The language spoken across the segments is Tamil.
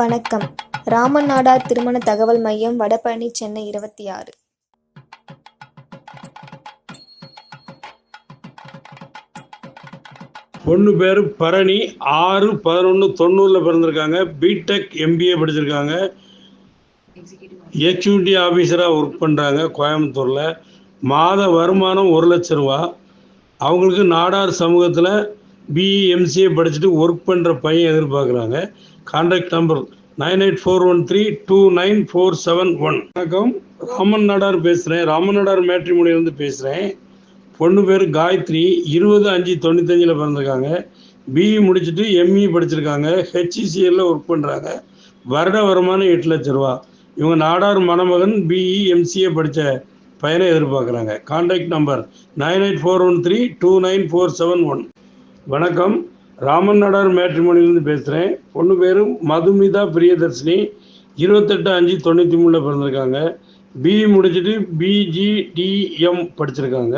வணக்கம். ராமன் நாடார் திருமண தகவல் மையம் வடபழனி சென்னை இருபத்தி ஆறு. பொண்ணு பேர் பரணி. ஆறு பதினொன்று தொண்ணூறில் பிறந்திருக்காங்க. பிடெக் எம்பிஏ படிச்சிருக்காங்க. எக்ஸிக்யூட்டிவ் ஆஃபீஸராக ஒர்க் பண்ணுறாங்க கோயம்புத்தூரில். மாத வருமானம் ஒரு லட்ச ரூபா. அவங்களுக்கு நாடார் சமூகத்தில் பிஇ எம்சிஏ படிச்சுட்டு ஒர்க் பண்ணுற பையன் எதிர்பார்க்குறாங்க. Contact number nine eight four one three two nine four seven one வணக்கம். ராமன் நாடார் பேசுகிறேன் ராமன் நாடார் மேட்ரிமோனியிலேருந்து பேசுகிறேன் பொண்ணு பேர் காயத்ரி. இருபது அஞ்சு தொண்ணூத்தஞ்சில் பிறந்திருக்காங்க. பிஇ முடிச்சுட்டு எம்இ படிச்சிருக்காங்க. ஹெச்சிசிஎல்ல ஒர்க் பண்ணுறாங்க வருட வருமானம் எட்டு லட்ச ரூபா. இவங்க நாடார் மணமகன் பிஇ எம்சிஏ படித்த பையனை எதிர்பார்க்குறாங்க. Contact number nine eight four one three two nine four seven one வணக்கம். ராமன் நாடார் மேட்ரிமோனிலிருந்து பேசுகிறேன் பொண்ணு பேர் மதுமிதா பிரியதர்ஷினி. இருபத்தெட்டு அஞ்சு தொண்ணூற்றி மூணில் பிறந்திருக்காங்க பிஇ முடிச்சுட்டு பிஜிடிஎம் படிச்சிருக்காங்க.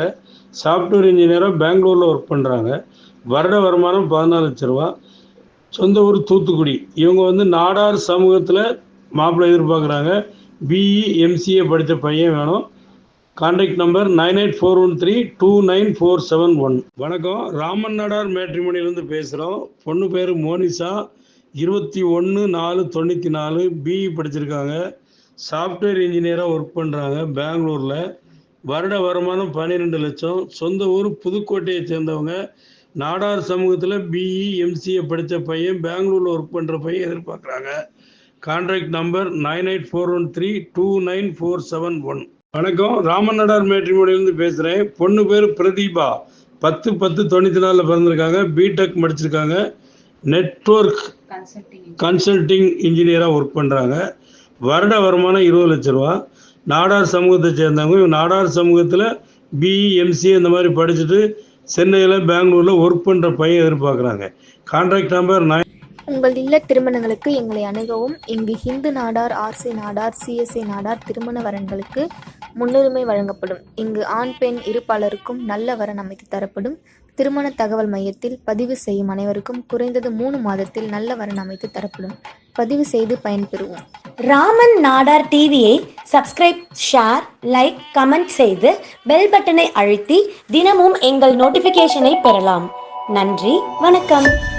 சாஃப்ட்வேர் இன்ஜினியராக பெங்களூரில் ஒர்க் பண்ணுறாங்க வருட வருமானம் பதினாலு லட்ச ரூபா. சொந்த ஊர் தூத்துக்குடி. இவங்க வந்து நாடார் சமூகத்தில் மாப்பிள்ளை எதிர்பார்க்குறாங்க. பிஇ எம்சிஏ படித்த பையன் வேணும். Contact number nine eight four one three two nine four seven one வணக்கம். ராமன் நாடார் மேட்ரிமோனிலேருந்து பேசுகிறோம் பொண்ணு பேர் மோனிஷா இருபத்தி ஒன்று நாலு தொண்ணூற்றி நாலு பிஇ படிச்சிருக்காங்க. சாஃப்ட்வேர் இன்ஜினியராக ஒர்க் பண்ணுறாங்க பெங்களூரில். வருட வருமானம் பன்னிரெண்டு லட்சம். சொந்த ஊர் புதுக்கோட்டையை சேர்ந்தவங்க. நாடார் சமூகத்தில் பிஇ எம்சிஏ படித்த பையன் பெங்களூரில் ஒர்க் பண்ணுற பையன் எதிர்பார்க்குறாங்க. Contract number nine eight four one three two nine four seven one வணக்கம். ராமன் நாடார் மேட்ரிமோனிலேருந்து பேசுகிறேன் பொண்ணு பேர் பிரதீபா. பத்து பத்து தொண்ணூற்றி நாலில் பிறந்திருக்காங்க. பிடெக் முடிச்சிருக்காங்க. நெட்வொர்க் கன்சல்டிங் இன்ஜினியராக ஒர்க் பண்ணுறாங்க வருட வருமானம் இருபது லட்ச ரூபா. நாடார் சமூகத்தை சேர்ந்தவங்க. இவங்க நாடார் சமூகத்தில் பிஇ எம்சிஏ இந்த மாதிரி படிச்சுட்டு சென்னையில் பெங்களூரில் ஒர்க் பண்ணுற பையன் எதிர்பார்க்குறாங்க. கான்டாக்ட் நம்பர் நைன் உங்கள் இல்ல திருமணங்களுக்கு எங்களை அணுகவும் இங்கு ஹிந்து நாடார் ஆர்சி நாடார் சிஎஸ்ஐ நாடார் திருமண வரன்களுக்கு முன்னுரிமை வழங்கப்படும். இங்கு ஆண் பெண் இருப்பாளருக்கும் நல்ல வரன் அமைத்து தரப்படும். திருமண தகவல் மையத்தில் பதிவு செய்யும் அனைவருக்கும் குறைந்தது மூணு மாதத்தில் நல்ல வரன் அமைத்து தரப்படும். பதிவு செய்து பயன்பெறுவோம். ராமன் நாடார் டிவியை சப்ஸ்கிரைப் ஷேர் லைக் கமெண்ட் செய்து பெல் பட்டனை அழுத்தி தினமும் எங்கள் நோட்டிஃபிகேஷனை பெறலாம். நன்றி வணக்கம்.